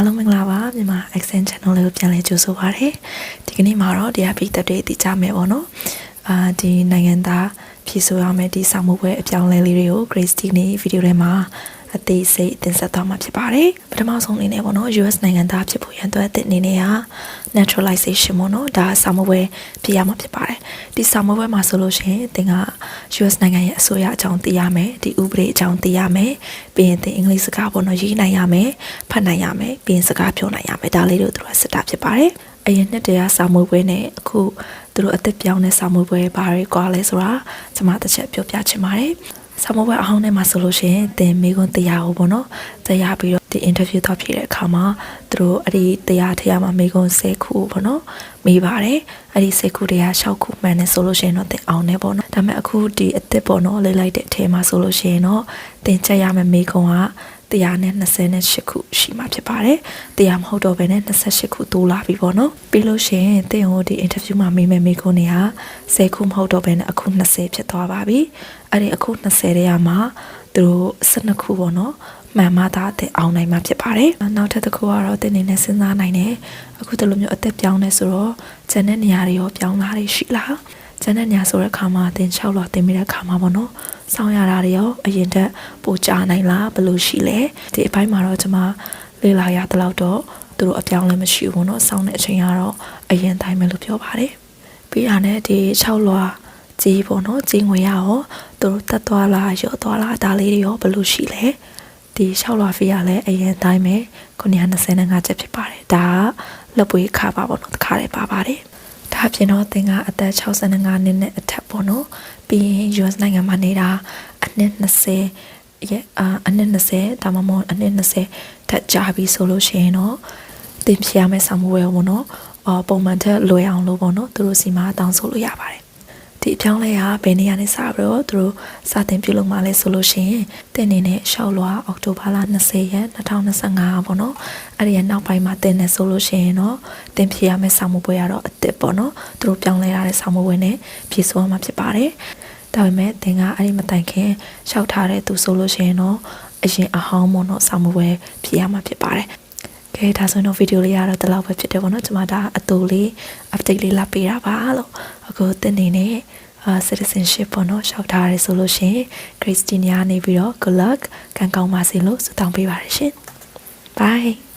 အားလုံးမင်္ဂလာပါမြန်မာ accent channel လေးကိုပြန်လည်ကြိုဆိုပါရစေဒီကနေ့မှာတော့တရားပြည်သက်တွေတည်ကြမယ်ပေါ့နော်အာဒီနိုင်ငံသားဖြည့်ဆို့ရမယ်ဒီစာမှုပွဲအပြောင်းအလဲလေးတွေကို Grace ဒီနေ့ဗီဒီယိုထဲမှာ အသေးစိတ်တင်ဆက်သွားမှာဖြစ်ပါတယ်ပထမဆုံးအနေနဲ့ပေါ့နော် US နိုင်ငံသားဖြစ်ဖို့ရန်အတွက်အသစ်အနေနဲ့ဟာ naturalization ပေါ့နော်ဒါစာမှုပွဲဖြစ်ရမှာဖြစ်ပါတယ်ဒီစာမှုပွဲမှာဆိုလို့ရှိရင်သင်က US နိုင်ငံရဲ့အစိုးရအကြောင်းသိရမယ်ဒီဥပဒေအကြောင်းသိရမယ်ပြီးရင်သင်အင်္ဂလိပ်စကားပေါ့နော်ရေးနိုင်ရမယ်ဖတ်နိုင်ရမယ်ပြီးရင်စကားပြောနိုင်ရမယ်ဒါလေးတို့သူတို့စစ်တာဖြစ်ပါတယ်အရင်နှစ်တည်းကစာမှုပွဲနဲ့အခုသူတို့အသက်ပြောင်းတဲ့စာမှုပွဲဘာတွေကွာလဲဆိုတာကျွန်မတစ်ချက်ပြောပြချင်ပါတယ် ဆောင်းမပွဲအဟောင်းထဲမှာဆိုလို့ရှိရင်တင်မိကွန်းတရားကိုပေါ့နော်တရားပြီးတော့ ဒီ interview တော့ဖြစ်တဲ့အခါမှာသူတို့အဲ့ဒီတရားထရမှာမိကွန်း10ခုပေါ့နော်မိပါတယ်အဲ့ဒီ10ခုတရား6ခုမှန်တယ်ဆိုလို့ရှိရင်တော့တင်အောင်နေပေါ့နော်ဒါပေမဲ့အခုဒီအစ်စ်ပေါ့နော်လေးလိုက်တဲ့အထဲမှာဆိုလို့ရှိရင်တော့တင်ချက်ရမယ့်မိကွန်းကတရားနဲ့28ခုရှိမှဖြစ်ပါတယ်။တရားမဟုတ်တော့ဘဲနဲ့28ခုတိုးလာပြီပေါ့နော်။ပြီးလို့ရှိရင်တင်ဟိုဒီ interview မှာမေးမယ်မေးခွန်းတွေက10ခုမဟုတ်တော့ဘဲနဲ့အခု20ဖြစ်သွားပါပြီ။အဲ့ဒီအခု20တဲ့ရမှာသူတို့12ခုပေါ့နော်။ မှန်မှသာအသက်အောင်နိုင်မှာဖြစ်ပါတယ်။နောက်ထပ်တစ်ခုကတော့အသက်အနေနဲ့စဉ်းစားနိုင်တယ်။အခုဒီလိုမျိုးအသက်ပြောင်းနေဆိုတော့ဂျန်တဲ့နေရာတွေရောပြောင်းလာတွေရှိလား။ဂျန်တဲ့နေရာဆိုတဲ့အခါမှာအတင်6လောက်တင်မိတဲ့အခါမှာပေါ့နော်။ဆောင်းရတာတွေရောအရင်တက်ပိုကြာနိုင်လားဘယ်လိုရှိလဲ။ဒီအပိုင်းမှာတော့ကျွန်မလေ့လာရသလောက်တော့သူတို့အပြောင်းလဲမရှိဘူးပေါ့နော်။ဆောင်းတဲ့အချိန်ကတော့အရင်တိုင်းပဲလို့ပြောပါတယ်။ပြီးတာနဲ့ဒီ6လောက်ကြေးပေါ့နော်ကြေးငွေရရောသူတို့တက်သွားလားရောသွားလားဒါလေးတွေရောဘယ်လိုရှိလဲ။ ဒီ6လွှာဖီးရလဲအရင်တိုင်းပဲ925ချက်ဖြစ်ပါတယ်။ဒါကလက်ပွေးခါပါပေါ့နော်။တခါလေးပါပါတယ်။ဒါအပြင်တော့သင်ကအသက်65နှစ်နဲ့အထက်ပေါ့နော်ပြီးရင် US နိုင်ငံမှာနေတာအနှစ်20ရဲ့အာအနှစ်20ဒါမှမဟုတ်အနှစ်20ထက်ကြာပြီဆိုလို့ရှိရင်တော့သင်ဖြေရမယ့်ဆောင်မှုဝဲပေါ့နော်အော်ပုံမှန်ထက်လွယ်အောင်လို့ပေါ့နော်သူတို့စီမှာတောင်းဆိုလို့ရပါတယ် ဒီအပြောင်းလဲကဘယ်နေရာနဲ့စပြီးတော့သူတို့စတင်ပြုလုပ်မှလဲဆိုလို့ရှိရင်တင်နေနဲ့ရှောက်လွာအောက်တိုဘာလ20ရက်2025ပေါ့နော်အဲ့ဒီရနောက်ပိုင်းမှာတင်နေဆိုလို့ရှိရင်တော့တင်ဖြေရမယ့်စာမှုပွဲကတော့အစ်စ်ပေါ့နော်သူတို့ပြောင်းလဲရတဲ့စာမှုပွဲနဲ့ဖြေဆိုရမှာဖြစ်ပါတယ်ဒါပေမဲ့သင်ကအဲ့ဒီမတိုင်ခင်ရှောက်ထားတဲ့သူဆိုလို့ရှိရင်တော့အရင်အဟောင်းပေါ့နော်စာမှုပွဲဖြေရမှာဖြစ်ပါတယ် ကဲဒါဆိုရင်တော့ဗီဒီယိုလေးကတော့ဒီလောက်ပဲဖြစ်တယ်ပေါ့နော်ကျွန်မဒါအတူလေး update လေးလာပေးတာပါလို့အခုတင်နေနဲ့အာ citizenship ပေါ့နော်ရှောက်ထားရဲဆိုလို့ရှိရင် Christina နေပြီးတော့ good luck ကံကောင်းပါစေလို့ဆုတောင်းပေးပါရရှင် bye